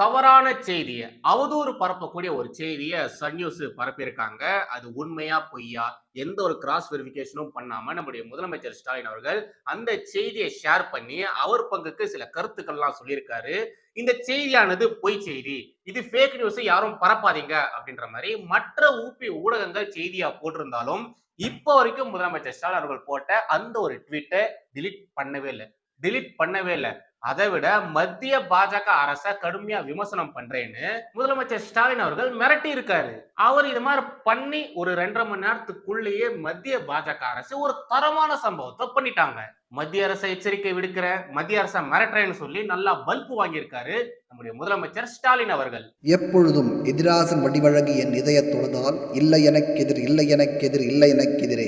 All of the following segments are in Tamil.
தவறான செய்தியை அவதூறு பரப்பக்கூடிய ஒரு செய்தியை சன் நியூஸ் பரப்பியிருக்காங்க. அது உண்மையா பொய்யா எந்த ஒரு கிராஸ் வெரிஃபிகேஷனும் பண்ணாம நம்முடைய முதலமைச்சர் ஸ்டாலின் அவர்கள் அந்த செய்தியை ஷேர் பண்ணி அவர் பங்குக்கு சில கருத்துக்கள்லாம் சொல்லியிருக்காரு. இந்த செய்தியானது பொய் செய்தி. இது ஃபேக் நியூஸ் யாரும் பரப்பாதீங்க அப்படின்ற மாதிரி மற்ற ஊப்பி ஊடகங்கள் செய்தியா போட்டிருந்தாலும் இப்போ வரைக்கும் முதலமைச்சர் ஸ்டாலின் அவர்கள் போட்ட அந்த ஒரு ட்வீட்டை டிலீட் பண்ணவே இல்லை. டிலீட் பண்ணவே இல்லை. அதை விட மத்திய பாஜக அரச கடுமையா விமர்சனம் பண்றேன்னு முதலமைச்சர் ஸ்டாலின் அவர்கள் மிரட்டி இருக்காரு. அவர் இது மாதிரி பண்ணி ஒரு ரெண்டரை மணி நேரத்துக்குள்ளேயே மத்திய பாஜக அரசு ஒரு தரமான சம்பவத்தை பண்ணிட்டாங்க. மத்திய அரசை எச்சரிக்கை விடுக்கிற மத்திய அரசை மிரட்டுறேன்னு சொல்லி நல்லா பல்பு வாங்கியிருக்காரு நம்முடைய முதலமைச்சர் ஸ்டாலின் அவர்கள். எப்பொழுதும் எதிராசன் வடிவழகு என் இதயத் தொழுதால் இல்லை எனக்கெதிர் இல்லை எனக்கெதிர் இல்லை எனக்கெதிரே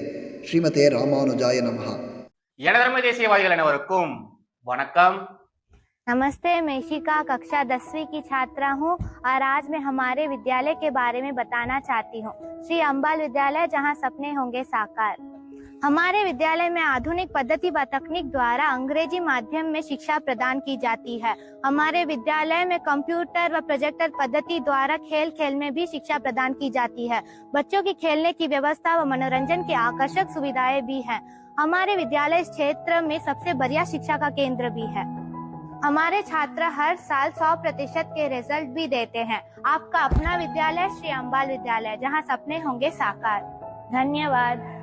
ஸ்ரீமதே ராமானுஜாய நமகா எனதர்ம தேசியவாதிகள் அனைவருக்கும் வணக்கம் नमस्ते मैं इशिका कक्षा दसवीं की छात्रा हूँ और आज मैं हमारे विद्यालय के बारे में बताना चाहती हूँ श्री अम्बाल विद्यालय जहाँ सपने होंगे साकार हमारे विद्यालय में आधुनिक पद्धति व तकनीक द्वारा अंग्रेजी माध्यम में शिक्षा प्रदान की जाती है हमारे विद्यालय में कंप्यूटर व प्रोजेक्टर पद्धति द्वारा खेल खेल में भी शिक्षा प्रदान की जाती है बच्चों की खेलने की व्यवस्था व मनोरंजन की आकर्षक सुविधाएं भी हैं हमारे विद्यालय इस क्षेत्र में सबसे बढ़िया शिक्षा का केंद्र भी है। हमारे छात्र हर साल 100 प्रतिशत के रिज़ल्ट भी देते हैं। आपका अपना विद्यालय श्री अम्बाल विद्यालय, जहाँ सपने होंगे साकार। धन्यवाद।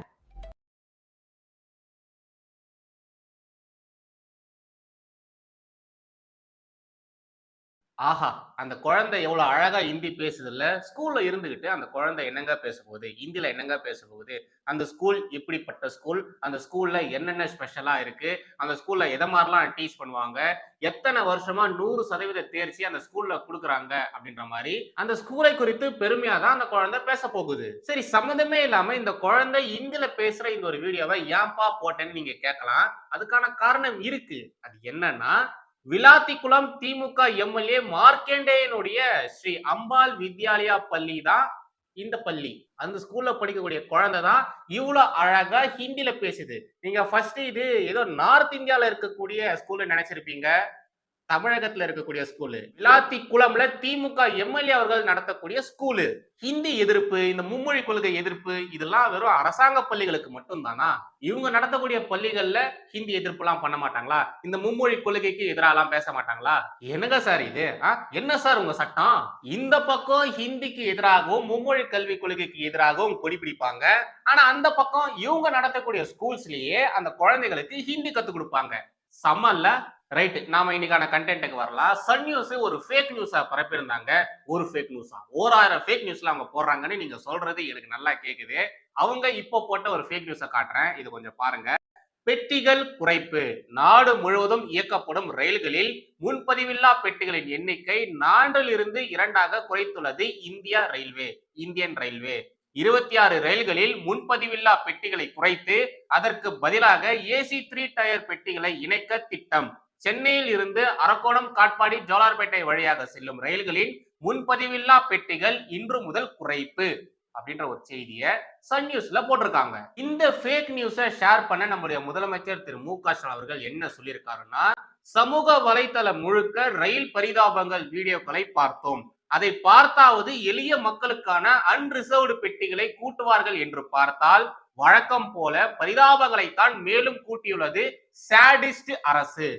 ஆஹா அந்த குழந்தை எவ்வளோ அழகா ஹிந்தி பேசுது இல்ல ஸ்கூல்ல இருந்துகிட்டு அந்த குழந்தை என்னங்க பேச போகுது ஹிந்தில என்னங்க பேச போகுது அந்த ஸ்கூல் எப்படிப்பட்ட ஸ்கூல் அந்த ஸ்கூல்ல என்னென்ன ஸ்பெஷலா இருக்கு? அந்த ஸ்கூல்ல எதை மாதிரிலாம் டீச் பண்ணுவாங்க? எத்தனை வருஷமா நூறு சதவீத தேர்ச்சி அந்த ஸ்கூல்ல கொடுக்குறாங்க? அப்படின்ற மாதிரி அந்த ஸ்கூலை குறித்து பெருமையா தான் அந்த குழந்தை பேச போகுது சரி சம்மந்தமே இல்லாம இந்த குழந்தை ஹிந்தில பேசுற இந்த ஒரு வீடியோவை ஏன்பா போட்டேன்னு நீங்க கேட்கலாம். அதுக்கான காரணம் இருக்கு. அது என்னன்னா விளாத்திக்குளம் திமுக எம்எல்ஏ மார்க்கண்டேயனுடைய ஸ்ரீ அம்பாள் வித்யாலயா பள்ளி தான் இந்த பள்ளி. அந்த ஸ்கூல்ல படிக்கக்கூடிய குழந்தை தான் இவ்வளவு அழகா ஹிந்தில பேசுது. நீங்க ஃபர்ஸ்ட் இது ஏதோ நார்த் இந்தியால இருக்கக்கூடிய ஸ்கூல்ல நினைச்சிருப்பீங்க. தமிழகத்துல இருக்கக்கூடிய ஸ்கூலு விளாத்தி குளம்ல திமுக எம்எல்ஏ அவர்கள் நடத்தக்கூடிய ஸ்கூலு ஹிந்தி எதிர்ப்பு இந்த மும்மொழி கொள்கை எதிர்ப்பு இதெல்லாம் வெறும் அரசாங்க பள்ளிகளுக்கு மட்டும் தானா இவங்க நடத்தக்கூடிய பள்ளிகள்ல ஹிந்தி எதிர்ப்பு எல்லாம் பண்ண மாட்டாங்களா? இந்த மும்மொழி கொள்கைக்கு எதிராலாம் பேச மாட்டாங்களா? என்னங்க சார் இது? என்ன சார் உங்க சட்டம்? இந்த பக்கம் ஹிந்திக்கு எதிராகவும் மும்மொழி கல்வி கொள்கைக்கு எதிராகவும் கொடி பிடிப்பாங்க. ஆனா அந்த பக்கம் இவங்க நடத்தக்கூடிய ஸ்கூல்ஸ்லயே அந்த குழந்தைகளுக்கு ஹிந்தி கத்து கொடுப்பாங்க. சம்மல்ல? ரைட் நாம இன்னைக்கான கண்டென்ட்டுக்கு வரலாம். சன் நியூஸ் ஒரு ஃபேக் நியூஸா பரப்பியிருந்தாங்க. ஒரு ஃபேக் நியூஸா ஓராயிரம் ஃபேக் நியூஸ்ல அவங்க போடுறாங்கன்னு நீங்க சொல்றது எனக்கு நல்லா கேக்குது. அவங்க இப்போ போட்ட ஒரு ஃபேக் நியூஸை காட்டுறேன். இது கொஞ்சம் பாருங்க. பெட்டிகள் குறைப்பு. நாடு முழுவதும் இயக்கப்படும் ரயில்களில் முன்பதிவில்லா பெட்டிகளின் எண்ணிக்கை நான்கிலிருந்து இரண்டாக குறைத்துள்ளது இந்தியா ரயில்வே இந்தியன் ரயில்வே. இருபத்தி ஆறு ரயில்களில் முன்பதிவில்லா பெட்டிகளை குறைத்து அதற்கு பதிலாக ஏசி த்ரீ டயர் பெட்டிகளை இணைக்க திட்டம். சென்னையில் இருந்து அரக்கோணம் காட்பாடி ஜோலார்பேட்டை வழியாக செல்லும் ரயில்களின் முன்பதிவில்லா பெட்டிகள் இன்று முதல் குறைப்பு அப்படின்ற ஒரு செய்தியை சன் நியூஸ்ல போட்டிருக்காங்க. இந்த ஃபேக் நியூஸை ஷேர் பண்ண நம்முடைய முதலமைச்சர் திரு மு க ஸ்டாலின் அவர்கள் என்ன சொல்லியிருக்காருன்னா சமூக வலைத்தளம் முழுக்க ரயில் பரிதாபங்கள் வீடியோக்களை பார்த்தோம். அதை பார்த்தாவது எளிய மக்களுக்கான அன்ரிசர்வ்டு பெட்டிகளை கூட்டுவார்கள் என்று பார்த்தால் வழக்கம் போல பரிதாபங்களைத்தான் மேலும் கூட்டியுள்ளது சாடிஸ்ட் அரசு.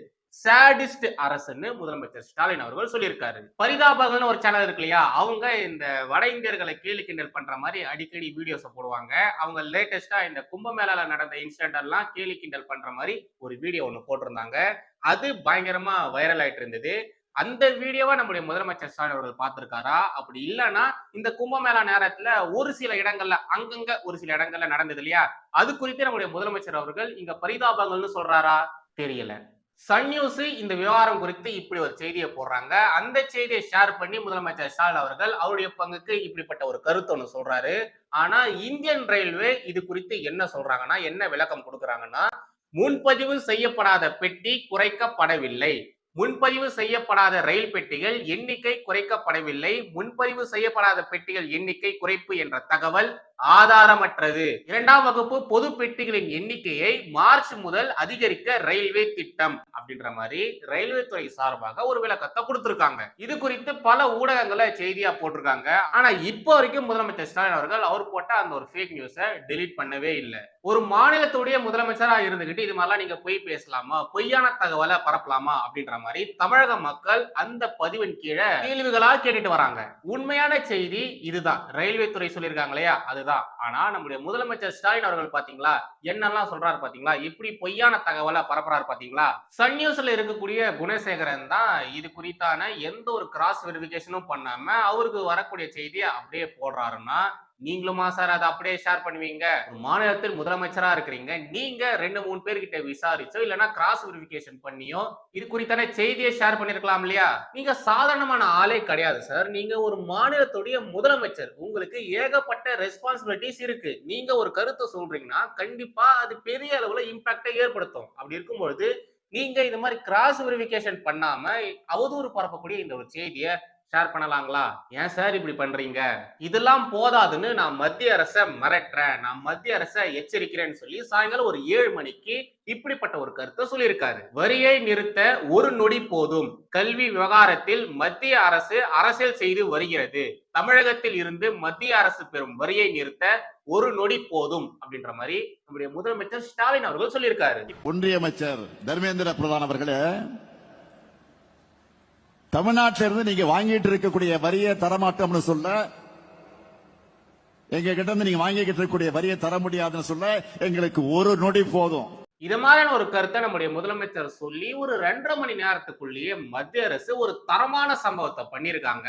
சாடிஸ்ட் அரசுன்னு முதலமைச்சர் ஸ்டாலின் அவர்கள் சொல்லியிருக்காரு. பரிதாபங்கள்னு ஒரு சேனல் இருக்கு இல்லையா? அவங்க இந்த வட இந்தியர்களை கேலி கிண்டல் பண்ற மாதிரி அடிக்கடி வீடியோஸை போடுவாங்க. அவங்க லேட்டஸ்டா இந்த கும்பமேளால நடந்த இன்சிடென்ட் எல்லாம் கேலி கிண்டல் பண்ற மாதிரி ஒரு வீடியோ ஒன்று போட்டிருந்தாங்க. அது பயங்கரமா வைரல் ஆயிட்டு இருந்தது. அந்த வீடியோவை நம்முடைய முதலமைச்சர் ஸ்டாலின் அவர்கள் பார்த்திருக்காரா? அப்படி இல்லைன்னா இந்த கும்பமேளா நேரத்துல ஒரு சில இடங்கள்ல அங்கங்க ஒரு சில இடங்கள்ல நடந்தது இல்லையா? அது குறித்து நம்முடைய முதலமைச்சர் அவர்கள் இங்க பரிதாபங்கள்னு சொல்றாரா? தெரியல. சன் நியூஸ் இந்த விவகாரம் குறித்து இப்படி ஒரு செய்தியை போடுறாங்க. அந்த செய்தியை ஷேர் பண்ணி முதலமைச்சர் ஸ்டாலின் அவர்கள் அவருடைய பங்குக்கு இப்படிப்பட்ட ஒரு கருத்து ஒன்று சொல்றாரு. ஆனா இந்தியன் ரயில்வே இது குறித்து என்ன சொல்றாங்கன்னா என்ன விளக்கம் கொடுக்குறாங்கன்னா முன்பதிவு செய்யப்படாத பெட்டி குறைக்கப்படவில்லை. முன்பதிவு செய்யப்படாத ரயில் பெட்டிகள் எண்ணிக்கை குறைக்கப்படவில்லை. முன்பதிவு செய்யப்படாத பெட்டிகள் எண்ணிக்கை குறைப்பு என்ற தகவல் ஆதாரமற்றது. இரண்டாம் வகுப்பு பொது பெட்டிகளின் எண்ணிக்கையை மார்ச் முதல் அதிகரிக்க ரயில்வே திட்டம் அப்படின்ற மாதிரி ரயில்வே துறை சார்பாக ஒரு விளக்கத்தை கொடுத்திருக்காங்க. இது குறித்து பல ஊடகங்களை செய்தியா போட்டிருக்காங்க. ஆனா இப்போ வரைக்கும் முதலமைச்சர் ஸ்டாலின் அவர்கள் அவர் போட்ட அந்த ஒரு ஃபேக் நியூஸை டெலீட் பண்ணவே இல்லை. ஒரு மாநிலத்துடைய முதலமைச்சரா இருந்துகிட்டு இது மாதிரிலாம் நீங்க பொய் பேசலாமா? பொய்யான தகவலை பரப்பலாமா? அப்படின்ற மாதிரி தமிழக மக்கள் அந்த பதிவின் கீழே கேள்விகளா கேட்டுட்டு வராங்க. உண்மையான செய்தி இதுதான். ரயில்வே துறை சொல்லியிருக்காங்க இல்லையா? அதுதான். ஆனா நம்முடைய முதலமைச்சர் ஸ்டாலின் அவர்கள் பாத்தீங்களா? என்னெல்லாம் சொல்றாரு பாத்தீங்களா? இப்படி பொய்யான தகவலை பரப்புறாரு பாத்தீங்களா? சன் நியூஸ்ல இருக்கக்கூடிய குணசேகரன் தான் இது குறித்தான எந்த ஒரு கிராஸ் வெரிபிகேஷனும் பண்ணாம அவருக்கு வரக்கூடிய செய்தியை அப்படியே போடுறாருன்னா நீங்களுமா சார் அதை அப்படியே ஷேர் பண்ணுவீங்க. ஒரு மாநிலத்தில் முதலமைச்சரா இருக்கிறீங்க. நீங்க ரெண்டு மூணு பேர்கிட்ட விசாரிச்சோ இல்லைன்னா கிராஸ் வெரிஃபிகேஷன் பண்ணியோ இது குறித்தான செய்தியை ஷேர் பண்ணிருக்கலாம் இல்லையா? நீங்க சாதாரணமான ஆளே கிடையாது சார் நீங்க ஒரு மாநிலத்துடைய முதலமைச்சர். உங்களுக்கு ஏகப்பட்ட ரெஸ்பான்சிபிலிட்டிஸ் இருக்கு. நீங்க ஒரு கருத்தை சொல்றீங்கன்னா கண்டிப்பா அது பெரிய அளவுல இம்பாக்டை ஏற்படுத்தும். அப்படி இருக்கும்பொழுது நீங்க இந்த மாதிரி கிராஸ் வெரிஃபிகேஷன் பண்ணாம அவதூறு பரப்பக்கூடிய இந்த ஒரு செய்தியை ஷேர் பண்ணலாங்களா? ஏன் சார் இப்படி பண்றீங்க? இதெல்லாம் போதாதுன்னு நான் மத்திய அரசை மிரட்டுறேன். நான் மத்திய அரசை எச்சரிக்கிறேன்னு சொல்லி சாயங்காலம் ஒரு ஏழு மணிக்கு இப்படிப்பட்ட ஒரு கருத்தை சொல்லியிருக்காரு. வரியை நிறுத்த ஒரு நொடி போதும். கல்வி விவகாரத்தில் மத்திய அரசு அரசியல் செய்து வருகிறது. தமிழகத்தில் இருந்து மத்திய அரசு பெறும் வரியை நிறுத்த ஒரு நொடி போதும் அப்படின்ற மாதிரி நம்முடைய முதலமைச்சர் ஸ்டாலின் அவர்கள் சொல்லியிருக்காரு. ஒன்றிய அமைச்சர் தர்மேந்திர பிரதான் அவர்களே தமிழ்நாட்டில இருந்து நீங்க வாங்கிட்டு இருக்கக்கூடிய வரியை தரமாட்டோம்னு சொல்ல எங்க கிட்ட இருந்து நீங்க வாங்கிக்கிட்டு இருக்கக்கூடிய வரியை தர முடியாதுன்னு சொல்ல எங்களுக்கு ஒரு நொடி போதும். இது மாதிரியான ஒரு கருத்தை நம்முடைய முதலமைச்சர் சொல்லி ஒரு ரெண்டரை மணி நேரத்துக்குள்ளேயே மத்திய அரசு ஒரு தரமான சம்பவத்தை பண்ணியிருக்காங்க.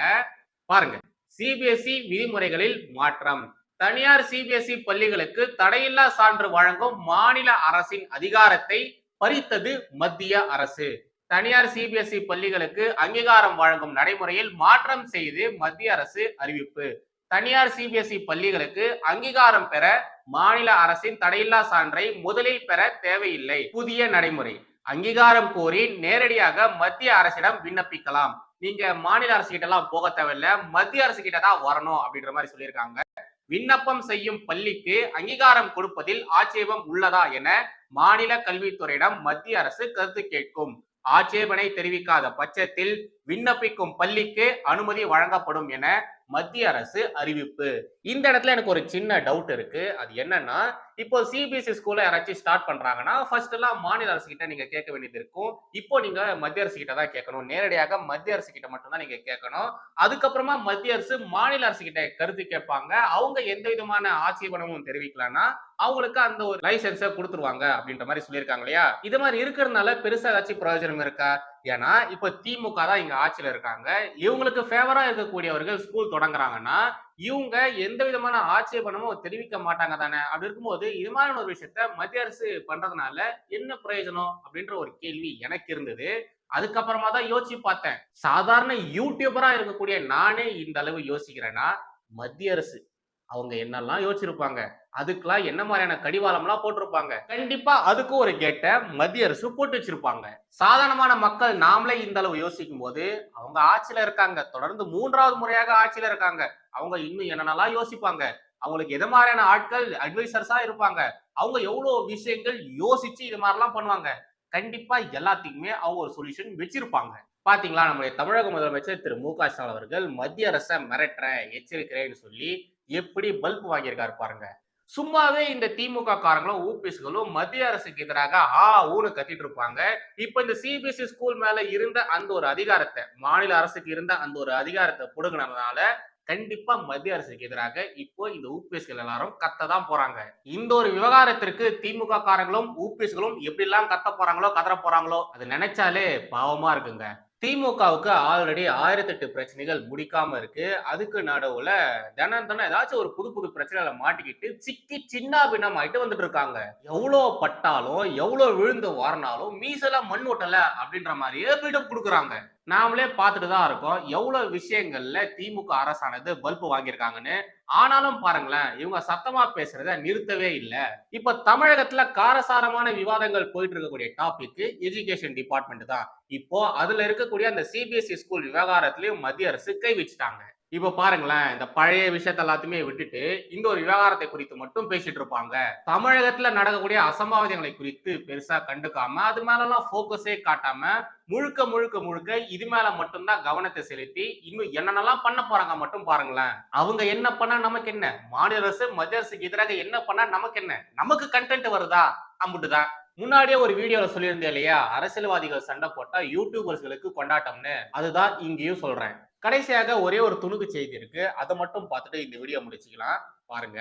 பாருங்க சிபிஎஸ்இ விதிமுறைகளில் மாற்றம். தனியார் சிபிஎஸ்இ பள்ளிகளுக்கு தடையில்லா சான்று வழங்கும் மாநில அரசின் அதிகாரத்தை பறித்தது மத்திய அரசு. தனியார் சிபிஎஸ்இ பள்ளிகளுக்கு அங்கீகாரம் வழங்கும் நடைமுறையில் மாற்றம் செய்து மத்திய அரசு அறிவிப்பு. தனியார் சிபிஎஸ்இ பள்ளிகளுக்கு அங்கீகாரம் பெற மாநில அரசின் தடையில்லா சான்றை முதலில் பெற தேவையில்லை. புதிய நடைமுறை. அங்கீகாரம் கோரி நேரடியாக மத்திய அரசிடம் விண்ணப்பிக்கலாம். நீங்க மாநில அரசு கிட்ட எல்லாம் போக தேவையில்ல. மத்திய அரசு கிட்ட தான் வரணும் அப்படின்ற மாதிரி சொல்லியிருக்காங்க. விண்ணப்பம் செய்யும் பள்ளிக்கு அங்கீகாரம் கொடுப்பதில் ஆட்சேபம் உள்ளதா என மாநில கல்வித்துறையிடம் மத்திய அரசு கருத்து கேட்கும். ஆட்சேபனை தெரிவிக்காத பட்சத்தில் விண்ணப்பிக்கும் பள்ளிக்கு அனுமதி வழங்கப்படும் என மத்திய அரசு அறிவிப்பு. இந்த இடத்துல எனக்கு ஒரு சின்ன டவுட் இருக்கு. அது என்னன்னா இப்போ சிபிஎஸ்சி ஸ்கூல்ல யாராச்சும் ஸ்டார்ட் பண்றாங்கன்னா ஃபர்ஸ்ட் எல்லாம் மாநில அரசு கிட்ட நீங்க கேட்க வேண்டியது இருக்கும். இப்போ நீங்க மத்திய அரசு கிட்ட தான் கேட்கணும். நேரடியாக மத்திய அரசு கிட்ட மட்டும்தான் நீங்க கேட்கணும். அதுக்கப்புறமா மத்திய அரசு மாநில அரசு கிட்ட கருத்து கேட்பாங்க. அவங்க எந்த விதமான ஆட்சேபனமும் தெரிவிக்கலன்னா அவங்களுக்கு அந்த ஒரு லைசன்ஸை கொடுத்துருவாங்க அப்படின்ற மாதிரி சொல்லியிருக்காங்க இல்லையா? இது மாதிரி இருக்கிறதுனால பெருசா ஏதாச்சும் பிரயோஜனம் இருக்கா? ஏன்னா இப்ப திமுக தான் இங்க ஆட்சியில இருக்காங்க. இவங்களுக்கு ஃபேவரா இருக்கக்கூடியவர்கள் ஸ்கூல் தொடங்குறாங்கன்னா இவங்க எந்த விதமான ஆட்சேபனமும் தெரிவிக்க மாட்டாங்க தானே? அப்படி இருக்கும்போது இது மாதிரியான ஒரு விஷயத்த மத்திய அரசு பண்றதுனால என்ன பிரயோஜனம் அப்படின்ற ஒரு கேள்வி எனக்கு இருந்தது. அதுக்கப்புறமா தான் யோசிச்சு பார்த்தேன். சாதாரண யூடியூபரா இருக்கக்கூடிய நானே இந்த அளவு யோசிக்கிறேன்னா மத்திய அரசு அவங்க என்னெல்லாம் யோசிச்சிருப்பாங்க. அதுக்கெல்லாம் என்ன மாதிரியான கடிவாளம்லாம் போட்டிருப்பாங்க. கண்டிப்பா அதுக்கும் ஒரு கேட்டை மத்திய அரசு போட்டு வச்சிருப்பாங்க. சாதாரணமான மக்கள் நாமளே இந்த அளவு யோசிக்கும் போது அவங்க ஆட்சியில இருக்காங்க. தொடர்ந்து மூன்றாவது முறையாக ஆட்சியில இருக்காங்க. அவங்க இன்னும் என்னென்னலாம் யோசிப்பாங்க? அவங்களுக்கு எது மாதிரியான ஆட்கள் அட்வைசர்ஸா இருப்பாங்க? அவங்க எவ்வளவு விஷயங்கள் யோசிச்சு இது மாதிரிலாம் பண்ணுவாங்க? கண்டிப்பா எல்லாத்துக்குமே அவங்க ஒரு சொல்யூஷன் வச்சிருப்பாங்க. பாத்தீங்களா? நம்முடைய தமிழக முதலமைச்சர் திரு மு க ஸ்டாலின் அவர்கள் மத்திய அரசை மிரட்டுறேன் எச்சரிக்கிறேன்னு சொல்லி எப்படி பல்ப் வாங்கியிருக்காரு பாருங்க. சும்மாவே இந்த திமுக காரங்களும் ஊபிஸ்களும் மத்திய அரசுக்கு எதிராக ஆ ஊனு கத்திட்டு இருப்பாங்க. இப்ப இந்த சிபிஎஸ்இ ஸ்கூல் மேல இருந்த அந்த ஒரு அதிகாரத்தை மாநில அரசுக்கு இருந்த அந்த ஒரு அதிகாரத்தை புடுங்கினதுனால கண்டிப்பா மத்திய அரசுக்கு எதிராக இப்போ இந்த ஊபிஎஸ்கள் எல்லாரும் கத்த தான் போறாங்க. இந்த ஒரு விவகாரத்திற்கு திமுக காரங்களும் ஊபிஎஸ்களும் எப்படி எல்லாம் கத்த போறாங்களோ கதற போறாங்களோ அது நினைச்சாலே பாவமா இருக்குங்க. திமுகவுக்கு ஆல்ரெடி ஆயிரத்தெட்டு பிரச்சனைகள் முடிக்காம இருக்கு. அதுக்கு நடுவுல தினம் தினம் ஏதாச்சும் ஒரு புது புது பிரச்சனைகளை மாட்டிக்கிட்டு சிக்கி சின்ன பின்னம் ஆயிட்டு வந்துட்டு இருக்காங்க. எவ்வளோ பட்டாலும் எவ்வளோ விழுந்து வாரினாலும் மீசெல்லாம் மண் ஒட்டல அப்படின்ற மாதிரியே பில்டப் கொடுக்குறாங்க. நாமளே பார்த்துட்டு தான் இருக்கோம். எவ்வளோ விஷயங்கள்ல திமுக அரசானது பல்பு வாங்கியிருக்காங்கன்னு? ஆனாலும் பாருங்களேன் இவங்க சத்தமா பேசுறத நிறுத்தவே இல்லை. இப்ப தமிழகத்துல காரசாரமான விவாதங்கள் போயிட்டு இருக்கக்கூடிய டாபிக் எஜுகேஷன் டிபார்ட்மெண்ட் தான். இப்போ அதுல இருக்கக்கூடிய அந்த சிபிஎஸ்இ ஸ்கூல் விவகாரத்திலையும் மத்திய அரசு கை வச்சுட்டாங்க. இப்ப பாருங்களேன் இந்த பழைய விஷயத்த எல்லாத்தையுமே விட்டுட்டு இந்த ஒரு விவகாரத்தை குறித்து மட்டும் பேசிட்டு இருப்பாங்க. தமிழகத்துல நடக்கக்கூடிய அசம்பாவிதங்களை குறித்து பெருசா கண்டுக்காம அது மேலலாம் போக்கஸே காட்டாம முழுக்க முழுக்க முழுக்க இது மேல மட்டும்தான் கவனத்தை செலுத்தி இன்னும் என்னென்னலாம் பண்ண போறாங்க மட்டும் பாருங்களேன். அவங்க என்ன பண்ணா நமக்கு என்ன? மாநில அரசு மத்திய அரசுக்கு எதிராக என்ன பண்ணா நமக்கு என்ன? நமக்கு கண்டென்ட் வருதா? அம்புட்டுதான் முன்னாடியே ஒரு வீடியோல சொல்லியிருந்தேன் இல்லையா? அரசியல்வாதிகள் சண்டை போட்டா யூடியூபர்ஸ்களுக்கு கொண்டாட்டம்னு. அதுதான் இங்கேயும் சொல்றேன். கடைசியாக ஒரே ஒரு துணுக்கு செய்தி இருக்கு. அதை மட்டும் பார்த்துட்டு இந்த வீடியோ முடிச்சுக்கலாம். பாருங்க.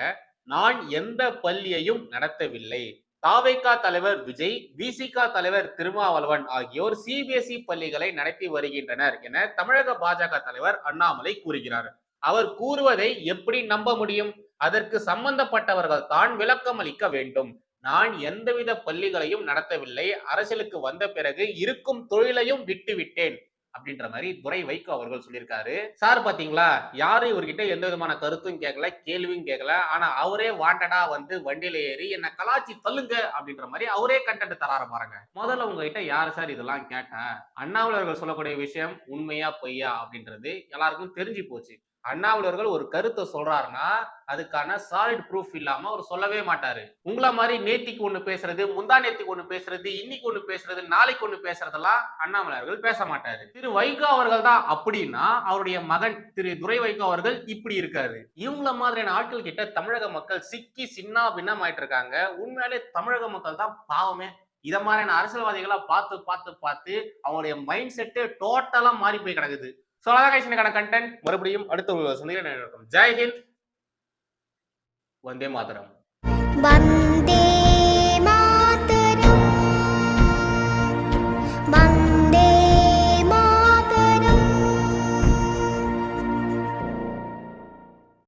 நான் எந்த பள்ளியையும் நடத்தவில்லை. தாவைக்கா தலைவர் விஜய் விசிகா தலைவர் திருமாவளவன் ஆகியோர் சிபிஎஸ்இ பள்ளிகளை நடத்தி வருகின்றனர் என தமிழக பாஜக தலைவர் அண்ணாமலை கூறுகிறார். அவர் கூறுவதை எப்படி நம்ப முடியும்? அதற்கு சம்பந்தப்பட்டவர்கள் தான் விளக்கம் அளிக்க வேண்டும். நான் எந்தவித பள்ளிகளையும் நடத்தவில்லை. அரசியலுக்கு வந்த பிறகு இருக்கும் தொழிலையும் விட்டுவிட்டேன். அப்படின்ற மாதிரி துரை வைகோ அவர்கள் சொல்லியிருக்காரு. சார் பாத்தீங்களா? யாரும் இவர்கிட்ட எந்த விதமான கருத்தும் கேட்கல கேள்வியும் கேட்கல ஆனா அவரே வாண்டடா வந்து வண்டியில ஏறி என்ன கலாச்சி தள்ளுங்க அப்படின்ற மாதிரி அவரே கண்டென்ட் தரார பாருங்க. முதல்ல உங்ககிட்ட யாரு சார் இதெல்லாம் கேட்டேன் அண்ணாமலை அவர்கள் சொல்லக்கூடிய விஷயம் உண்மையா பொய்யா அப்படின்றது எல்லாருக்கும் தெரிஞ்சு போச்சு. அண்ணாமலையர்கள் ஒரு கருத்தை சொல்றாருன்னா அதுக்கான சாலிட் ப்ரூஃப் இல்லாம அவர் சொல்லவே மாட்டாரு. உங்கள மாதிரி நேத்திக்கு ஒண்ணு பேசுறது முந்தா நேத்திக்கு ஒண்ணு பேசுறது இன்னைக்கு ஒண்ணு பேசுறது நாளைக்கு ஒண்ணு பேசுறதெல்லாம் அண்ணாமலையர்கள் பேச மாட்டாரு. திரு வைகோ அவர்கள் தான் அப்படின்னா அவருடைய மகன் திரு துரை வைகோ அவர்கள் இப்படி இருக்காரு. இவங்கள மாதிரியான ஆட்கள் கிட்ட தமிழக மக்கள் சிக்கி சின்ன பின்னம் ஆயிட்டு இருக்காங்க. உண்மையாலே தமிழக மக்கள் தான் பாவமே. இதை மாதிரியான அரசியல்வாதிகளா பார்த்து பார்த்து பார்த்து அவங்களுடைய மைண்ட் செட்டு டோட்டலா மாறி போய் கிடக்குது. ஸோ அழகாக கண்டென்ட் மறுபடியும் அடுத்த சந்திக்கிறேன் ஜெய்ஹிந்த் வந்தே மாதரம்.